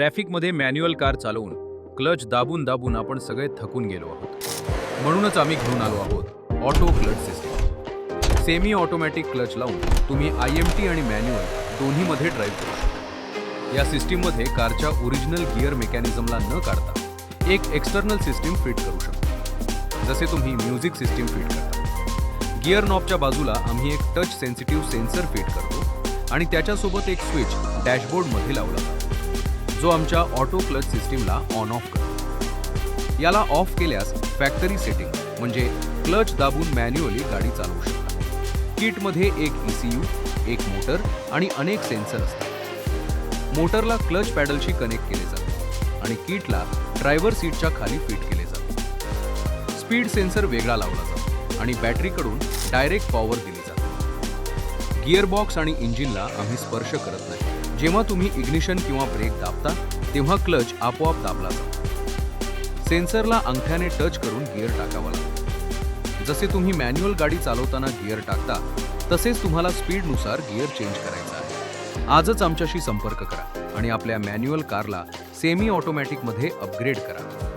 ट्रॅफिकमध्ये manual car चालवून clutch दाबून दाबून आपण सगळे थकून गेलो आहोत. म्हणूनच आम्ही घेऊन आलो आहोत auto clutch system. Semi automatic clutch लावून तुम्ही आय एम टी आणि मॅन्युअल दोन्हीमध्ये ड्राईव्ह करू शकता. या सिस्टीममध्ये कारच्या ओरिजिनल गिअर मेकॅनिझमला न काढता एक एक्सटर्नल सिस्टीम फिट करू शकता. जसे तुम्ही म्युझिक सिस्टीम फिट करता. गिअर नॉबच्या बाजूला आम्ही एक टच सेन्सिटिव्ह सेन्सर फिट करतो आणि त्याच्यासोबत एक स्विच डॅशबोर्डमध्ये लावला जातो. जो आमच्या ऑटो क्लच सिस्टीमला ऑन ऑफ करतो. याला ऑफ केल्यास फॅक्टरी सेटिंग म्हणजे क्लच दाबून मॅन्युअली गाडी चालवू शकता किटमध्ये एक ईसीयू एक मोटर आणि अनेक सेन्सर असतात. मोटरला क्लच पॅडलशी कनेक्ट केले जाते आणि किटला ड्रायव्हर सीटच्या खाली फिट केले जाते. स्पीड सेन्सर वेगळा लावला जातो आणि बॅटरीकडून डायरेक्ट पॉवर दिली जाते. गिअरबॉक्स आणि इंजिनला आम्ही स्पर्श करत नाही. जेव्हा तुम्ही इग्निशन किंवा ब्रेक दाबता तेव्हा क्लच आपोआप दाबला जातो. सेन्सरला अंगठ्याने टच करून गिअर टाकावा लागतो. जसे तुम्ही मॅन्युअल गाडी चालवताना गिअर टाकता तसेच तुम्हाला स्पीडनुसार गिअर चेंज करायचा आहे. आजच आमच्याशी संपर्क करा आणि आपल्या मॅन्युअल कारला सेमी ऑटोमॅटिकमध्ये अपग्रेड करा.